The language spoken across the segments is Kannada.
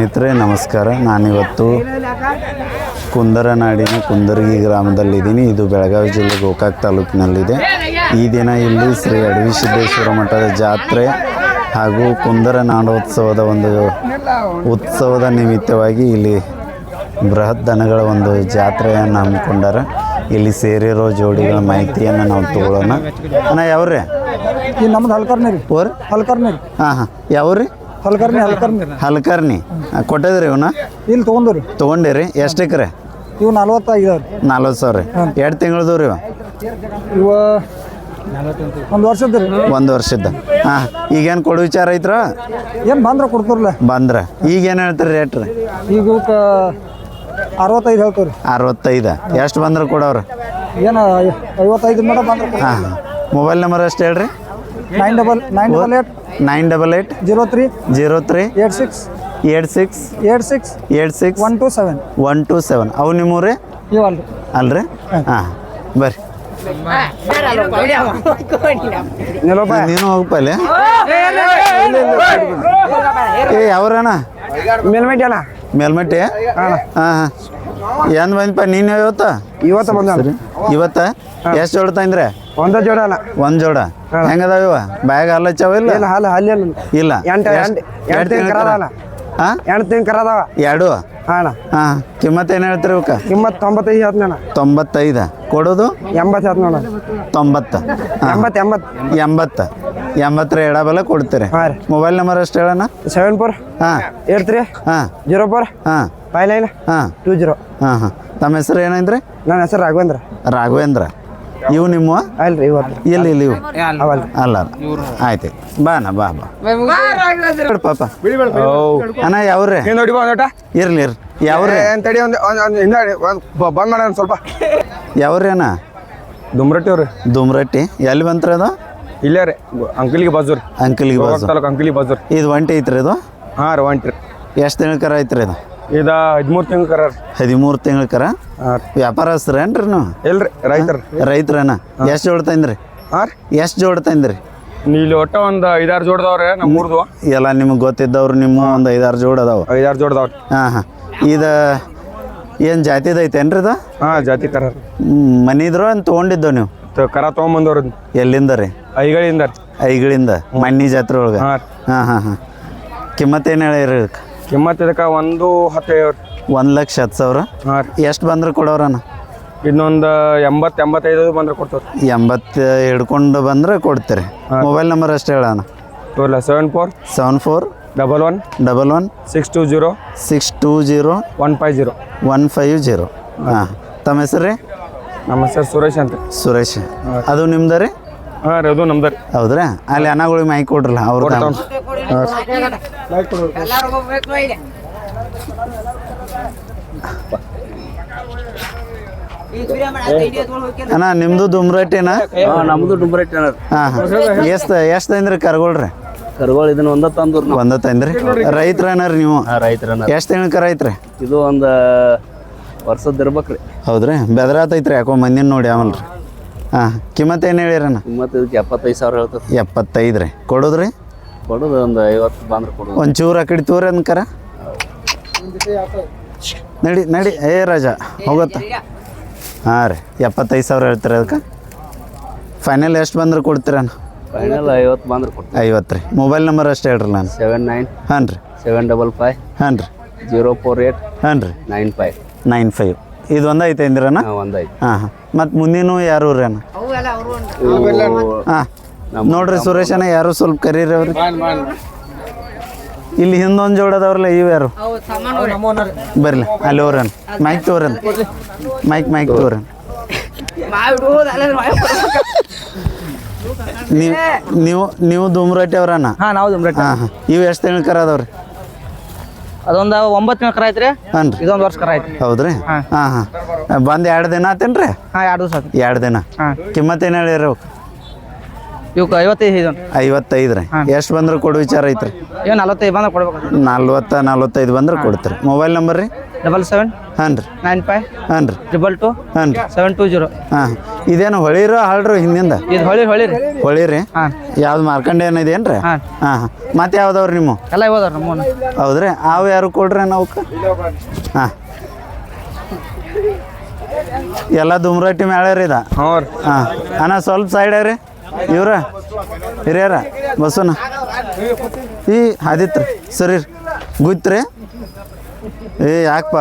ಸ್ನೇಹಿತರೆ ನಮಸ್ಕಾರ. ನಾನಿವತ್ತು ಕುಂದರನಾಡಿನ ಕುಂದರ್ಗಿ ಗ್ರಾಮದಲ್ಲಿದ್ದೀನಿ. ಇದು ಬೆಳಗಾವಿ ಜಿಲ್ಲೆ ಗೋಕಾಕ್ ತಾಲೂಕಿನಲ್ಲಿದೆ. ಈ ದಿನ ಇಲ್ಲಿ ಶ್ರೀ ಅಡವಿ ಸಿದ್ದೇಶ್ವರ ಮಠದ ಜಾತ್ರೆ ಹಾಗೂ ಕುಂದರ ನಾಡೋತ್ಸವದ ಒಂದು ಉತ್ಸವದ ನಿಮಿತ್ತವಾಗಿ ಇಲ್ಲಿ ಬೃಹತ್ ದನಗಳ ಒಂದು ಜಾತ್ರೆಯನ್ನು ಹಮ್ಮಿಕೊಂಡಾರ. ಇಲ್ಲಿ ಸೇರಿರೋ ಜೋಡಿಗಳ ಮಾಹಿತಿಯನ್ನು ನಾವು ತಗೊಳ್ಳೋಣ. ಅಣ್ಣ ಯಾವ್ರಿ ನಮ್ದು ಹಲ್ಕರ್ನಿ ರೀ. ಓರ್ ಹಲ್ಕರ್ನಿ ಹಾಂ ಹಾಂ. ಯಾವ್ರಿ ಹಲ್ಕರ್ನಿ ಹಲ್ಕರ್ನಿ. ಹಲ್ಕರ್ನಿ. ಕೊಟ್ಟಿದ್ರಿ ಇವನ ಇಲ್ಲಿ ತೊಗೊಂಡ್ರಿ ರೀ ತೊಗೊಂಡಿರಿ. ಎಷ್ಟು ಎಕರೆ? ಇವು ನಲ್ವತ್ತೈದು ನಲ್ವತ್ತು ಸಾವಿರ ಎರಡು ತಿಂಗಳದು ರೀ ಇವ? ಒಂದು ವರ್ಷದ ರೀ. ಒಂದು ವರ್ಷದ ಹಾಂ. ಈಗೇನು ಕೊಡು ವಿಚಾರ ಐತ್ರ? ಏನು ಬಂದ್ರೆ ಕೊಡ್ತಾರಲ್ಲ ಬಂದ್ರೆ. ಈಗೇನು ಹೇಳ್ತೀರಿ ರೇಟ್ ರೀ? ಈಗ ಅರವತ್ತೈದು ಹೇಳ್ತೀವಿ ರೀ ಅರವತ್ತೈದು. ಎಷ್ಟು ಬಂದ್ರೆ ಕೊಡೋರು ಏನು ಐವತ್ತೈದು ಮೇಡಮ್ ಬಂದ್ರೆ ಹಾಂ. ಮೊಬೈಲ್ ನಂಬರ್ ಎಷ್ಟು ಹೇಳ್ರಿ? Nine double nine double eight nine double eight zero three zero three eight six eight six eight six eight six one two seven one two seven ಅವು ನಿಮ್ಮೂರಿ ಇವಲ್ರಿ ಅಲ್ರಿ ಹಾಂ ಬರ್ರಿ ನೀನು ಹೋಗಪ್ಪಲ್ಲಿ ಏ ಯಾವ್ರಣ್ಣ ಮೇಲ್ಮೆಟ್ಟಿ ಅಲ್ಲ ಮೇಲ್ಮಟ್ಟಿ ಹಾಂ ಹಾಂ ಏನು ಬಂದಪ್ಪ ನೀನು ಇವತ್ತ ಇವತ್ತ ಬಂದ ಸರಿ ಇವತ್ತ ಎಷ್ಟು ಜೋಡ ತಂದ್ರೆ ಒಂದ ಜೋಡ ಅಲ್ಲ ಒಂದು ಜೋಡ ಹೆಂಗದಾವ ಇವ ಬ್ಯಾಗ್ ಹಲ್ಲಚ್ಚಾವ ಇಲ್ಲ ಇಲ್ಲ ಹಾಲು ಹಾಲಿ ಅಲ್ಲ ಇಲ್ಲ ಎಂಟು- ಎಂಟು- ಹಾಂ ಎಂಟು ತಿಂಗ್ ಕರದವ ಎರಡು? ಹಾಂ ಹಾಂ ಕಿಮ್ಮತ್ತು ಏನು ಹೇಳ್ತೀರಿ ಇವಕ್ಕೆ ಕಿಮ್ಮತ್ ತೊಂಬತ್ತೈದು ಹೇಳ್ತ ನಾನು ತೊಂಬತ್ತೈದು. ಕೊಡೋದು? ಎಂಬತ್ತು ಹೇಳ್ತ ನೋಡ ತೊಂಬತ್ತು. ಎಂಬತ್ತು ಎಂಬತ್ತು. ಎಂಬತ್ತು. ಎಂಬತ್ತರ ಎಡಬಲ ಕೊಡ್ತೀರಿ. ಹಾಂ ರೀ. ಮೊಬೈಲ್ ನಂಬರ್ ಅಷ್ಟು ಹೇಳೋಣ ಸೆವೆನ್ ಫೋರ್ ಹಾಂ. ಏಟ್ ತ್ರೀ ಹಾಂ. ಜೀರೋ ಫೋರ್ ಹಾಂ. ಫೈವ್ ನೈನ್ ಹಾಂ. Two zero. ಹಾಂ ಹಾಂ. ತಮ್ಮ ಹೆಸರು ಏನಂದ್ರೆ? ನನ್ನ ಹೆಸರು ರಾಘವೇಂದ್ರ. ರಾಘವೇಂದ್ರ. ಇವು ನಿಮ್ಮ? ಅಲ್ರಿ ಇವತ್ತು ಇಲ್ಲಿ ಇಲ್ಲಿ ಇವು? ಅಲ್ಲ ಆಯ್ತು ಬಾನ ಬಾ ಬಾ ಬಿಡು ಪಾಪ ಅಣ್ಣ ಯಾವ್ರಿ ನೋಡಿ ಒಂದೋಟ ಇರ್ಲಿ ಇರ್ ಯಾವ್ರಿ ಅಂತಡಿ ಒಂದು ಬ- ಬಂದ್ ಮಾಡೋಣ ಸ್ವಲ್ಪ. ಯಾವ್ರಿ ಅಣ್ಣ? ದುಮ್ರಟ್ಟಿ ಅವ್ರಿ. ದುಮ್ರಟ್ಟಿ. ಎಲ್ಲಿ ಬಂತ್ರಿ ಅದು? ಇಲ್ಲೇ ರೀ. ಅಂಕಲಿಗೆ ಬಾಜೂರಿ ಅಂಕಲ್ಗೆ ಬಾಜು ತಾಲೂಕು ಅಂಕಲಿಗೆ ಬಾಜೂರಿ ಇದು ಒಂಟಿ ಐತ್ರಿ ಇದು? ಹಾಂ ರೀ ಒಂಟಿ ಎಷ್ಟು ತಿಂಗಳ ಕರ ಐತ್ರಿ ಇದು? ಇದು ಹದಿಮೂರು ತಿಂಗಳು ಕರ ಹದಿಮೂರು ತಿಂಗಳ ಕರ? ವ್ಯಾಪಾರಸ್ತ್ರೇನ್ರಿ ನೀವು? ಇಲ್ರಿ ರೈತರ. ರೈತರೇನ? ಎಷ್ಟು ಜೋಡ್ ತಂದ್ರಿ ಹಾಂ ರೀ. ಎಷ್ಟು ಜೋಡ್ ತಂದ್ರಿ ನೀಲಿ ಒಟ್ಟ ಒಂದು ಐದಾರು ಜೋಡ್ದವ್ರೆ ನಮ್ಮ ಊರ್ದು. ಎಲ್ಲ ನಿಮ್ಗೆ ಗೊತ್ತಿದ್ದವ್ರು ನಿಮ್ಮ ಒಂದು ಐದಾರು ಜೋಡ್ ಅದಾವ. ಐದಾರು ಜೋಡ್ದವ್ರಿ ಹಾಂ ಹಾಂ. ಇದು ಏನು ಜಾತಿದ ಐತೇನ್ರಿ ಇದು? ಹಾಂ ಜಾತಿ ಕರ ಮನಿದ್ರು ಅಂತ ತೊಗೊಂಡಿದ್ದೋ ನೀವು? ತ- ಕರ ತೊಗೊಂಬಂದವ್ರಿ ಎಲ್ಲಿಂದ ರೀ? ಐಗಳಿಂದ ರೀ. ಐಗಳಿಂದ ಮಣ್ಣಿ ಜಾತ್ರೆ ಒಳಗೆ? ಹಾಂ ಹಾಂ ಹಾಂ ಹಾಂ. ಕಿಮ್ಮತ್ತು ಏನು ಹೇಳಿರಿ ಇದಕ್ಕೆ ಕಿಮ್ಮತ್ ಇದಕ್ಕೆ ಒಂದು ಹತ್ತು ಐವತ್ತು ಒಂದು ಲಕ್ಷ ಹತ್ತು ಸಾವಿರ? ಹಾಂ ರೀ. ಎಷ್ಟು ಬಂದ್ರೆ ಕೊಡೋರಣ್ಣ ಇನ್ನೊಂದು ಎಂಬತ್ತು ಎಂಬತ್ತೈದು ಬಂದ್ರೆ ಕೊಡ್ತೇವೆ ಎಂಬತ್ತು ಹಿಡ್ಕೊಂಡು ಬಂದ್ರೆ ಕೊಡ್ತೀರಿ. ಮೊಬೈಲ್ ನಂಬರ್ ಅಷ್ಟು ಹೇಳೋಣ. ತೋರ್ಲ seven four seven four double one double one six two zero six two zero one five zero one five zero ಹಾಂ. ತಮ್ಮ ಹೆಸರು ರೀ? ನಮ್ಮ ಹೆಸರು ಸುರೇಶ್ ಅಂತ. ಸುರೇಶ್. ಅದು ನಿಮ್ದು ರೀ? ಹಾಂ ರೀ ಅದು ನಮ್ದು ಹೌದ್ರಾ? ಅಲ್ಲಿ ಅನ್ನಗಳಿಗೆ ಮೈ ಕೊಡ್ರಲ್ಲ ಅವ್ರ ಅಣ್ಣ ನಿಮ್ದು ದುಮ್ರಟ್ಟಿನ? ನಮ್ದು ದುಮ್ರಟ್ಟಿ ಹಾಂ ಎಷ್ಟು ಎಷ್ಟು ತಂದ್ರಿ ಕರ್ಗೊಳ್ರಿ ಕರುಗಳು ಇದನ್ನ ಒಂದ ತಂದ್ರು ಒಂದ ತಂದ್ರಿ? ರೈತರ ಏನಾರ ನೀವು? ರೈತರ ಎಷ್ಟು ತಿಂಗಳ ಕರ ಐತ್ರಿ ಇದು ಒಂದು ವರ್ಷದ ಇರ್ಬೇಕ್ರಿ. ಹೌದ್ರಿ? ಬೆದರಾತೈತ್ರಿ ಯಾಕೋ ಮಂದಿನ ನೋಡಿ ಆಮಲ್ರಿ. ಹಾಂ ಕಿಮ್ಮತ್ತು ಏನು ಹೇಳಿರಣ್ಣ? ಮತ್ತು ಇದಕ್ಕೆ ಎಪ್ಪತ್ತೈದು ಸಾವಿರ ಹೇಳ್ತದೆ ಎಪ್ಪತ್ತೈದು ರೀ. ಕೊಡೋದ್ರಿ? ಕೊಡೋದು ಒಂದು ಐವತ್ತು ಬಂದ್ರೆ ಕೊಡೋದು. ಒಂದು ಚೂರು ಆ ಕಡೆ ತೂರಿ ಅನ್ಕರ ನಡಿ ನಡಿ. ಏ ರಾಜ ಹೋಗತ್ತ. ಹಾಂ ರೀ ಎಪ್ಪತ್ತೈದು ಸಾವಿರ ಹೇಳ್ತೀರಿ ಅದಕ್ಕೆ? ಫೈನಲ್ ಎಷ್ಟು ಬಂದ್ರೆ ಕೊಡ್ತೀರಣ್ಣ? ಫೈನಲ್ ಐವತ್ತು ಬಂದ್ರೆ ಕೊಡ್ತೀನಿ. ಐವತ್ತು ರೀ. ಮೊಬೈಲ್ ನಂಬರ್ ಅಷ್ಟು ಹೇಳ್ರಿ ನಾನು? ಸೆವೆನ್ ನೈನ್ ಹಾಂ ರೀ. ಸೆವೆನ್ ಡಬಲ್ ಫೈವ್ ಹಾಂ ರೀ. ಜೀರೋ ಫೋರ್ ಏಟ್ ಹಾಂ ರೀ. ನೈನ್ ಫೈವ್ ನೈನ್ ಫೈವ್ ಇದು ಒಂದು ಐತೆ ಅಂದಿರಣ್ಣ ಒಂದು ಐದು ಹಾಂ ಹಾಂ. ಮತ್ತು ಮುಂದಿನ ಯಾರು ರೀ ಅಣ್ಣ? ಹಾಂ. ನೋಡ್ರಿ ಸುರೇಶನ ಯಾರು ಸ್ವಲ್ಪ ಕರೀರಿ ಅವ್ರಿ? ಇಲ್ಲಿ ಹಿಂದೊಂದು ಜೋಡದವ್ರಲ್ಲ ಅದಾವ್ರಲ್ಲ ಇವು ಯಾರು? ಬರ್ಲಿ ಅಲ್ಲಿ ಅವ್ರನ್ ಮೈಕ್ ತೋರನ್ ಮೈಕ್ ಮೈಕ್ ತೋರನ್ ನೀವು ನೀವು ನೀವು ಧೂಮ್ರಟ್ಟಿ ಅವ್ರನ್ನ ಹಾಂ ನಾವು ದುಮ್ರಟ್ಟಿ ಹಾಂ ಹಾಂ. ಇವು ಎಷ್ಟು ತಿಳ್ಕರ ಕರ ಅದಾವ್ರಿ ಅದೊಂದು ಒಂಬತ್ತು ದಿನ ಕರ ಐತ್ರಿ? ಹಾಂ ರೀ. ಇದೊಂದು ವರ್ಷ ಕರ ಐತ್ರಿ. ಹೌದ್ರಿ ಹಾಂ. ಹಾಂ ಬಂದು ಎರಡು ದಿನ ಆತೇನ್ರಿ ಹಾಂ ಎರಡು ದಿವಸ ಆತ್ರಿ. ಎರಡು ದಿನ. ಹಾಂ. ಕಿಮ್ಮತ್ತು ಏನು ಹೇಳಿರಿ ಅವಕ್ಕೆ ಇವಕ್ಕೆ ಐವತ್ತೈದು ಇದೊಂದು. ಐವತ್ತೈದು ರೀ. ಎಷ್ಟು ಬಂದ್ರೆ ಕೊಡು ವಿಚಾರ ಐತ್ರಿ. ಏನು ನಲವತ್ತೈದು ಬಂದ್ರೆ ಕೊಡ್ಬೇಕು ನಲ್ವತ್ತ ನಲ್ವತ್ತೈದು ಬಂದ್ರೆ ಕೊಡ್ತೀರಿ. ಮೊಬೈಲ್ ನಂಬರ್ ರೀ? ಡಬಲ್ ಸೆವೆನ್ ಹಾಂ ರೀ ನೈನ್ ಫೈವ್ ಹಾಂ ರೀ ಟ್ರಿಬಲ್ ಟು ಹಾಂ ರೀ ಸೆವೆನ್ ಟು ಜೀರೋ ಹಾಂ. ಇದೇನು ಹೊಳಿರೋ ಹಾಳ್ರು ಹಿಂದಿಂದ? ಇದು ಹೊಳಿ ಹೊಳಿ ರೀ. ಹೊಳಿ ರೀ ಹಾಂ. ಯಾವ್ದು ಮಾರ್ಕಂಡೆ ಏನಿದೇನು ರೀ ಹಾಂ. ಹಾಂ ಹಾಂ. ಮತ್ತೆ ಯಾವ್ದವ್ರಿ ನಿಮ್ಮ? ಎಲ್ಲ ಇವದಾರ ನಮ್ಮ ಹೌದ್ರಿ? ಅವು ಯಾರು ಕೊಡ್ರಿ ಅವಕ್ಕೆ ಹಾಂ. ಎಲ್ಲ ದುಮ್ರಟ್ಟಿ ಮೇಳ್ಯಾರ ಇದ? ಹ್ಞೂ ರೀ. ಹಾಂ. ಅಣ್ಣ ಸ್ವಲ್ಪ ಸೈಡ್ ರೀ. ಇವ್ರ? ಹಿರಿಯರ? ಬಸ್ಸನ ಈ ಆದಿತ್ರಿ ಸರಿ ಗುಯ್ತ್ರಿ ಏ ಯಾಕಪ್ಪ?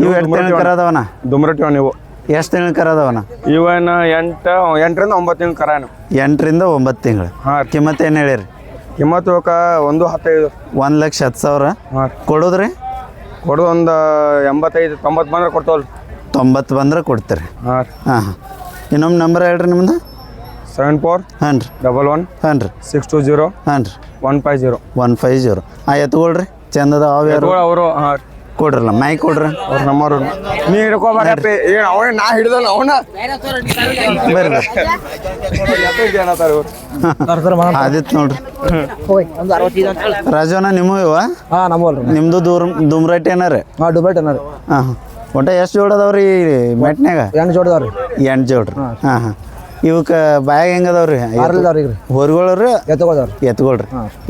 ನೀವು ಎಷ್ಟು ತಿಂಗಳು ಕರದವನ ದುಮ್ರಟ್ಟಿ ನೀವು. ಎಷ್ಟು ತಿಂಗಳು ಕರದವನ ಇವನ ಎಂಟು ಎಂಟರಿಂದ ಒಂಬತ್ತು ತಿಂಗಳು ಕರ ಏನು? ಎಂಟರಿಂದ ಒಂಬತ್ತು ತಿಂಗಳು. ಹಾಂ ಕಿಮ್ಮತ್ತು ಏನು ಹೇಳಿರಿ? ಕಿಮ್ಮತ್ತು ಇವಕ್ಕ ಒಂದು ಹತ್ತೈದು. ಒಂದು ಲಕ್ಷ ಹತ್ತು ಸಾವಿರ? ಕೊಡೋದ್ರಿ? ಕೊಡೋದು ಒಂದು ಎಂಬತ್ತೈದು ತೊಂಬತ್ತು ಬಂದ್ರೆ ಕೊಡ್ತಾವಲ್ಲ ತೊಂಬತ್ತು ಬಂದ್ರೆ ಕೊಡ್ತೀರಿ. ಹಾಂ ಹಾಂ. ಇನ್ನೊಮ್ಮೆ ನಂಬರ್ ಹೇಳ್ರಿ ನಿಮ್ದು? ಸೆವೆನ್ ಫೋರ್ ಹಾಂ ರೀ ಡಬಲ್ ಒನ್ ಹಾಂ ರೀ ಸಿಕ್ಸ್ ಟು ಜೀರೋ ಹಾಂ ರೀ one five zero one five zero ಆ ಎತ್ಕೊಳ್ರಿ ಚಂದದ ಅವು ಯಾರು? ಅವರು ಕೊಡ್ರಲ್ಲ ಮೈ ಕೊಡ್ರಿ. ಅವ್ರ ನಂಬರ್ ನೀ ಹಿಡ್ಕೋಬಾರಪ್ಪಿ ಏನು ಅವನೇ ನಾ ಹಿಡ್ದಲ್ಲ ಅವನ? ಬರ್ರಿ. ಆದಿತ್ ನೋಡ್ರಿ. ರಾಜವನ ನಿಮ್ಮ ಇವ? ನಿಮ್ದು ದೂರ ದುಮ್ರೈಟ್ ಏನಾರ ಹಾಂ ಡುಬೈಟ್ ಏನಾರೆ ಹಾ ಹಾಂ ಹಾಂ ಒಟ್ಟ ಎಷ್ಟು ಜೋಡದವ್ರಿ ಮೆಟ್ನ್ಯಾಗ? ಎಂಟು ಜೋಡದವ್ರಿ ಎಂಟು ಜೋಡ್ರಿ. ಹಾಂ. ಹಾಂ ಇವಕ್ಕೆ ಬಾಯಾಗ ಹೆಂಗದವ್ರಿ? ಅದಾವ್ರಿ ಆರಲ್ದಾವ್ರಿ ಈಗ ಹೊರಗೊಳ್ರಿ ಎತ್ತಗೋದಾವ್ರಿ ಎತ್ಕೊಳ್ರಿ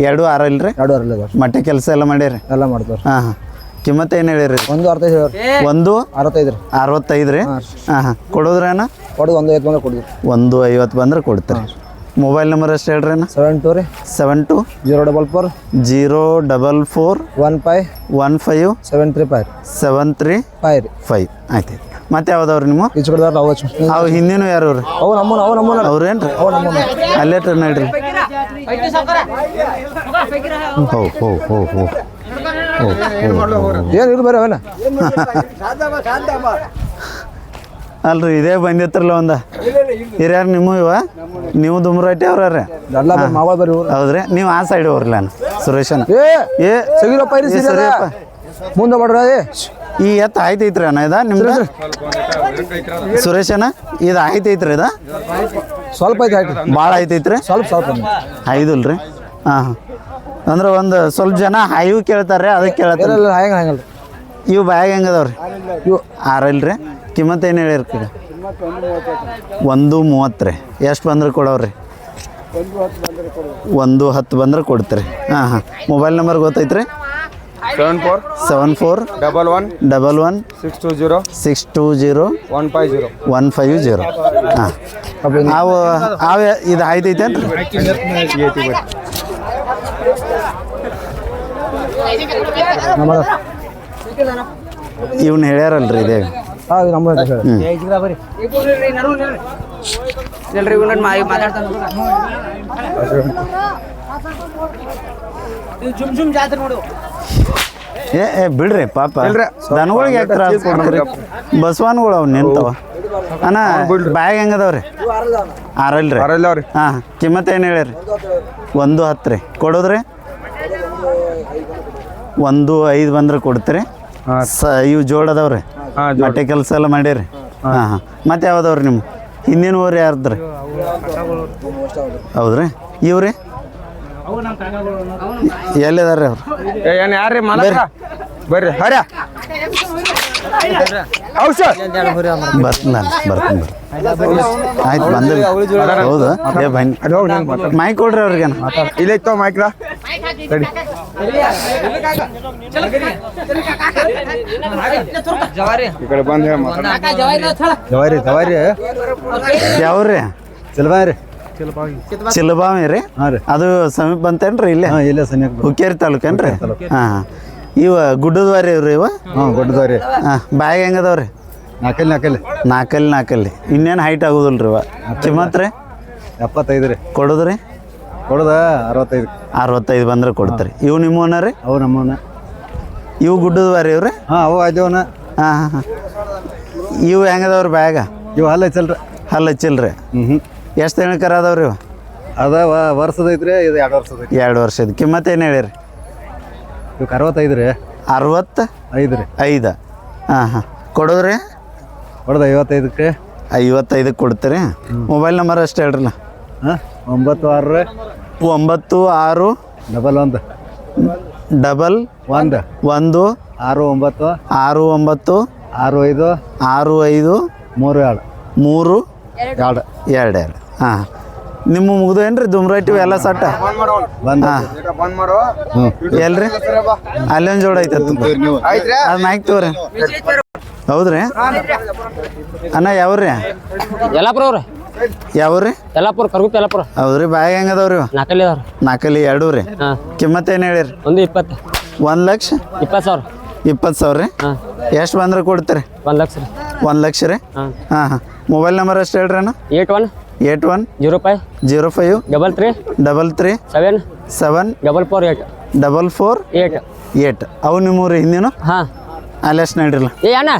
ಎರಡು ಆರ ಇಲ್ರಿ ಎರಡು ಅರಲ್ದಾವ್ರಿ ಮಟ್ಟೆ ಕೆಲಸ ಎಲ್ಲ ಮಾಡ್ಯಾರಿ ಎಲ್ಲ ಮಾಡ್ತಾವ್ರಿ. ಹಾಂ ಹಾಂ. ಕಿಮ್ಮತ್ತು ಏನು ಹೇಳಿರಿ ಒಂದು ಅರವತ್ತೈದು ಒಂದು? ಅರವತ್ತೈದು ರೀ. ಅರವತ್ತೈದು ರೀ ಹಾಂ ಹಾಂ. ಕೊಡೋದ್ರೇನ? ಕೊಡೋದು ಒಂದು ಐವತ್ತು ಬಂದ್ರೆ ಕೊಡಿದ್ರಿ ಒಂದು ಐವತ್ತು ಬಂದ್ರೆ ಕೊಡ್ತಾರೆ. ಮೊಬೈಲ್ ನಂಬರ್ ಎಷ್ಟು ಹೇಳ್ರಿ ಏನು ಸೆವೆನ್ ಟು ರೀ. Seven two? Zero double four. Zero double four? One five. One five? Seven three five seven three five ರೀ. ಫೈವ್. ಆಯ್ತು. ಮತ್ತೆ ಯಾವ್ದವ್ರಿ ನಿಮ್ಮ? ಈಚೆ ಕಡೆದವ್ರು ಅವು. ಅವು ಹಿಂದಿನೂ ಯಾರು ರೀ? ಅವು ನಮ್ಮನ ಅವು ನಮ್ಮನ ಅವ್ರೇನ್ರಿ? ಅಲ್ಲೇ ಟ್ರೈ ನಡ್ರಿ ಹೋ ಹೋ ಹೋ ಹೋ. ಏನು ಇರು ಬೇರೆ ಅವೇನ ಅಲ್ರಿ ಇದೇ ಬಂದಿತ್ರಲ್ಲ ಒಂದ. ಹಿರಿಯರು ನಿಮ್ಮ ಇವ? ನೀವು ದುಮ್ರಟ್ಟಿ ಅವ್ರ ಮಾವ ಇವ್ರು. ಹೌದ್ರಿ? ನೀವು ಆ ಸೈಡ್ ಹೋಗ್ರಲ್ಲ ನಾನು ಸುರೇಶನ್. ಏ ಏ ಸಗಿರಪ್ಪ. ಮುಂದೆ ಮಾಡ್ರ ಏ ಈ ಎತ್ತ ಆಯ್ತೈತ್ರಿ ಅಣ್ಣ ಇದ ನಿಮ್ದು? ಅಣ್ಣ ಇದು ಆಯ್ತೈತ್ರಿ ಇದ? ಸ್ವಲ್ಪ ಐತೆ ಭಾಳ ಭಾಳ ಆಯ್ತೈತ್ರಿ? ಸ್ವಲ್ಪ ಸ್ವಲ್ಪ ಐದಲ್ರಿ? ಹಾಂ ಹಾಂ. ಅಂದ್ರೆ ಒಂದು ಸ್ವಲ್ಪ ಜನ ಹಾಯು ಕೇಳ್ತಾರೆ ಅದಕ್ಕೆ ಕೇಳತ್ತಾರ ಇಲ್ಲ ಹಂಗೆ ಹಂಗಲ್ಲ ಇವು ಬ್ಯಾಗ್ ಹೆಂಗದವ್ರಿ ಇವು ಆರಲ್ರಿ ಕಿಮ್ಮತ್ ಏನು ಹೇಳಿರಿ ಕಡೆ? ಒಂದು ಮೂವತ್ತು ರೀ ಎಷ್ಟು ಬಂದ್ರೆ ಕೊಡವ್ರಿ? ಒಂದು ಹತ್ತು ಬಂದ್ರೆ ಕೊಡ್ತೀರಿ. ಹಾಂ ಹಾಂ. Mobile number ಗೊತ್ತೈತ್ರಿ? Seven four seven four double one double one six two zero six two zero one five zero one five zero ಹಾಂ ನಾವು ಅವು ಇದು ನಮ್ಮ ಇವ್ನ ಹೇಳ್ಯಾರಲ್ರಿ ಇದೇ. ಜುಮ್ ಜುಮ್ ಜಾತ್ರೆ ಹೇಳಿ ಏ ಏ ಬಿಡ್ರಿ ಪಾಪ. ದನಗಳಿಗೆ ಯಾಕೆ ತ್ರಾಸ ಕೊಡ್ತೀರಿ? ಬಸವನ್ಗಳು ಅವ್ ನಿಂತವ. ಅಣ್ಣ ಬ್ಯಾಗ್ ಹೆಂಗದವ್ರಿ? ಆರಲ್ರಿ. ಆರಲ್ಲವ್ರಿ ಹಾಂ ಕಿಮ್ಮತ್ ಏನು ಹೇಳಿರಿ? ಒಂದು ಹತ್ತು ರೀ ಕೊಡೋದ್ರಿ? ಒಂದು ಐದು ಬಂದ್ರೆ ಕೊಡ್ತೀರಿ. ಸ ಇವು ಜೋಡದವ್ರಿ ಮಟ್ಟೆ ಬಟ್ಟೆ ಕೆಲಸ ಎಲ್ಲ ಮಾಡ್ಯಾರಿ ಹಾಂ. ಹಾಂ ಮತ್ತೆ ಯಾವ್ದವ್ರಿ ನಿಮ್ಮ ಹಿಂದಿನ ಊರು ಯಾರ್ದ್ರಿ ಹೌದ್ರಿ. ಇವ್ರಿ? ಎಲ್ಲಿದಾರ್ರಿ ಅವ್ರು? ಏನು ಯಾರ್ರಿ ಮಲಕ ಬರ್ರಿ. ಹರ ಔಷಧ. ಬರ್ತೀನಿ ನಾನು ಬರ್ತೀನಿ ಬರ್ತೀನಿ ಆಯ್ತು ಹೌದು. ಏ ಬನ್ನಿ. ಅದು ಹೋಗಿ ನಂಗೆ ಮಾತಾಡ ಮೈ ಕೊಡ್ರಿ ಅವ್ರಿಗೆ. ಇಲ್ಲ ಇತ್ತು ಮೈಕ್ರ? ಸರಿ. ಈ ಕಡೆ ಬಂದು ಹೇಳಿ ಮಾತಾಡ ಜವಾರಿ ಜವಾರಿ ಯಾವ್ರಿ? ಸಿಲ್ವಾರಿ. ಚಿಲಬಾವಿ ರೀ ಹಾಂ ರೀ. ಅದು ಸಮೀಪ ಬಂತೇನ್ರಿ ಇಲ್ಲೇ? ಇಲ್ಲ ಸಮೀಪ ಹುಕ್ಕೇರಿ ತಾಲೂಕೇನ್ರಿ? ಹಾಂ ಇವ ಗುಡ್ಡದ್ವಾರಿ ಇವ್ರಿ ಇವ? ಹಾಂ ದೊಡ್ಡದವ್ರಿ ಹಾಂ ಬ್ಯಾಗ್ ಹೆಂಗದವ್ರಿ? ನಾಲ್ಕಲ್ಲಿ ನಾಲ್ಕಲ್ಲಿ. ನಾಲ್ಕಲ್ಲಿ ನಾಲ್ಕಲ್ಲಿ. ಇನ್ನೇನು ಹೈಟ್ ಆಗೋದಿಲ್ಲ ರೀ ಇವ ಕಿಮ್ಮತ್ ರೀ? ಎಪ್ಪತ್ತೈದು ರೀ. ಕೊಡುದ್ರಿ ಕೊಡೋದ ಅರವತ್ತೈದು. ಅರವತ್ತೈದು ಬಂದ್ರೆ ಕೊಡ್ತಾರೆ. ಇವು ನಿಮ್ಮವನ ರೀ? ಅವು ನಮ್ಮವನ್ನ ಇವು ಗುಡ್ಡದ್ವಾರಿ ಇವ್ರಿ ಹಾಂ ಅವು ಅದೇವನ ಹಾಂ ಹಾಂ ಹಾಂ. ಇವು ಹೆಂಗದವ್ರಿ ಬ್ಯಾಗ? ಇವು ಹಲ್ಲ ಹಚ್ಚಲ್ರಿ. ಹಲ್ಲ ಹಚ್ಚಿಲ್ರಿ? ಹ್ಞೂ ಹ್ಞೂ ಎಷ್ಟು ತಿಂಗ್ಳಕರ ಅದಾವ್ರಿ ಇವ? ಅದ ವರ್ಷದ ಐತ್ರಿ ಇದು ಎರಡು ವರ್ಷದ ಐತಿ ಎರಡು ವರ್ಷದ ಕಿಮ್ಮತ್ ಏನು ಹೇಳಿರಿ? ಇವಕ್ಕೆ ಅರವತ್ತೈದು ರೀ. ಅರವತ್ತು? ಐದು ರೀ. ಐದು. ಹಾಂ ಹಾಂ. ಕೊಡೋದ್ರಿ? ಕೊಡೋದು ಐವತ್ತೈದಕ್ಕೆ ರೀ. ಐವತ್ತೈದಕ್ಕೆ ಕೊಡ್ತೀರಿ? ಮೊಬೈಲ್ ನಂಬರ್ ಅಷ್ಟು ಹೇಳ್ರಲ್ಲ? ಹಾಂ ಒಂಬತ್ತು ಆರು ರೀ. ಒಂಬತ್ತು ಆರು ಡಬಲ್ ಒಂದು. ಡಬಲ್ ಒಂದು. ಒಂದು ಆರು ಒಂಬತ್ತು. ಆರು ಒಂಬತ್ತು ಆರು ಐದು. ಆರು ಐದು ಮೂರು ಎರಡು. ಮೂರು ಎರಡು. ಎರಡು. ಎರಡು. ಹಾಂ. ನಿಮ್ಮ ಮುಗ್ದೇನ್ರಿ ದುಮ್ರೈಟಿ ಎಲ್ಲ ಸಟ್ಟ? ಬಂದು ಹಾಂ. ಬಂದ್ ಮಾಡು. ಹ್ಞೂ ಎಲ್ರಿ? ಅಲ್ಲೊಂದು ಜೋಡ ಐತೆ ಅದನ್ನ ಅದು ನಾಯ್ಕ್ ತಗೋರಿ ಹೌದ್ರಿ? ಅಣ್ಣ ಯಾವ್ರಿ? ಯಲ್ಲಾಪುರ ಅವ್ರಿ. ಯಾವ್ರಿ? ಯಲ್ಲಾಪುರ ಕರ್ಗುಪ್ಪ ಯಲ್ಲಾಪುರ. ಹೌದ್ರಿ ಬ್ಯಾಗ್ ಹೆಂಗದವ್ರಿ ನಾಲ್ಕಲ್ಲಿ ಅದಾವ್ರ ನಾಲ್ಕಲ್ಲಿ ಎರಡು ರೀ. ಕಿಮ್ಮತ್ ಏನು ಹೇಳಿರಿ? ಒಂದು ಇಪ್ಪತ್ತು. ಒಂದು ಲಕ್ಷ? ಇಪ್ಪತ್ತು ಸಾವಿರ. ಇಪ್ಪತ್ತು ಸಾವಿರ ರೀ? ಹಾಂ. ಎಷ್ಟು ಬಂದ್ರೆ ಕೊಡ್ತೀರಿ? ಒಂದು ಲಕ್ಷ ರೀ. ಒಂದು ಲಕ್ಷ ರೀ? ಹಾಂ. ಹಾಂ ಹಾಂ. ಮೊಬೈಲ್ ನಂಬರ್ ಎಷ್ಟು ಹೇಳ್ರಿ ಅಣ್ಣ? Eight one eight one zero five zero five double three double three seven seven double four eight double four eight. Eight. ಅವು ನಿಮ್ಮೂರಿ ಹಿಂದಿನ? ಹಾಂ. ಅಲ್ಲಿ ಎಷ್ಟು ನಡ್ರಿಲ್ಲ. ಏ ಅಣ್ಣ.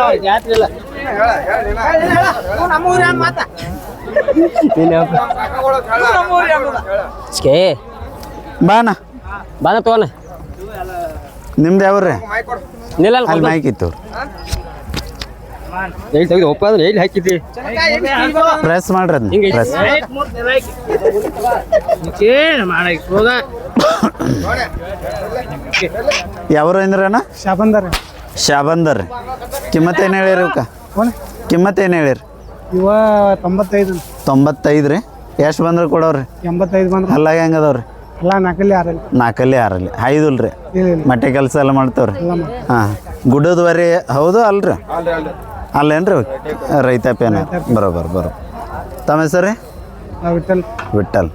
ಸ್ಕೇ ಬಾನ. ಬಂದ ತಗೋಣ. ನಿಮ್ದು ಯಾವ್ರಿ? ಅಲ್ಲಿ ಮೈಕ್ ಇತ್ತು. ಎಲ್ಲಿ ತೆಗೆದು ಒಪ್ಪ ಅಂದ್ರೆ ಎಲ್ಲಿ ಹಾಕಿದ್ದಿ? ಪ್ರೆಸ್ ಮಾಡ್ರಿ ಅದನ್ನ ಪ್ರೆಸ್ ಯಾವ್ರ ಅಂದ್ರಣ್ಣ ಶಾಬಂದರ್. ಶಾಬಂದರ್. ರೀ ಕಿಮ್ಮತ್ ಏನು ಹೇಳಿರಿ ಅವಕ್ಕ? ಕಿಮ್ಮತ್ ಏನು ಹೇಳಿರಿ? ಇವ ತೊಂಬತ್ತೈದು. ತೊಂಬತ್ತೈದು ರೀ? ಎಷ್ಟು ಬಂದ್ರೆ ಕೊಡೋರಿ ಎಂಬತ್ತೈದು ಬಂದ್ರೆ ಅಲ್ಲಾಗ ಅದಾವ್ರಿ? ಎಲ್ಲ ನಾಲ್ಕಲ್ಲಿ ಆರಲ್ಲಿ ನಾಲ್ಕಲ್ಲಿ ಆರಲ್ಲಿ ಐದುಲ್ ರೀ? ಇಲ್ಲ ಇಲ್ಲ. ಮಟ್ಟೆ ಕೆಲಸ ಎಲ್ಲ ಮಾಡ್ತಾವ್ರಿ? ಎಲ್ಲ ಗುಡ್ಡದ ಹಾಂ. ಗುಡ್ಡದವರಿ ಹೌದು ಅಲ್ರಿ? ಅಲ್ಲೇನ್ರಿ? ರೈತಾಪೇನ ಬರೋಬರ್ ಬರೋ ತಮ್ಮ ಹೆಸರು ವಿಠಲ್. ವಿಠಲ್.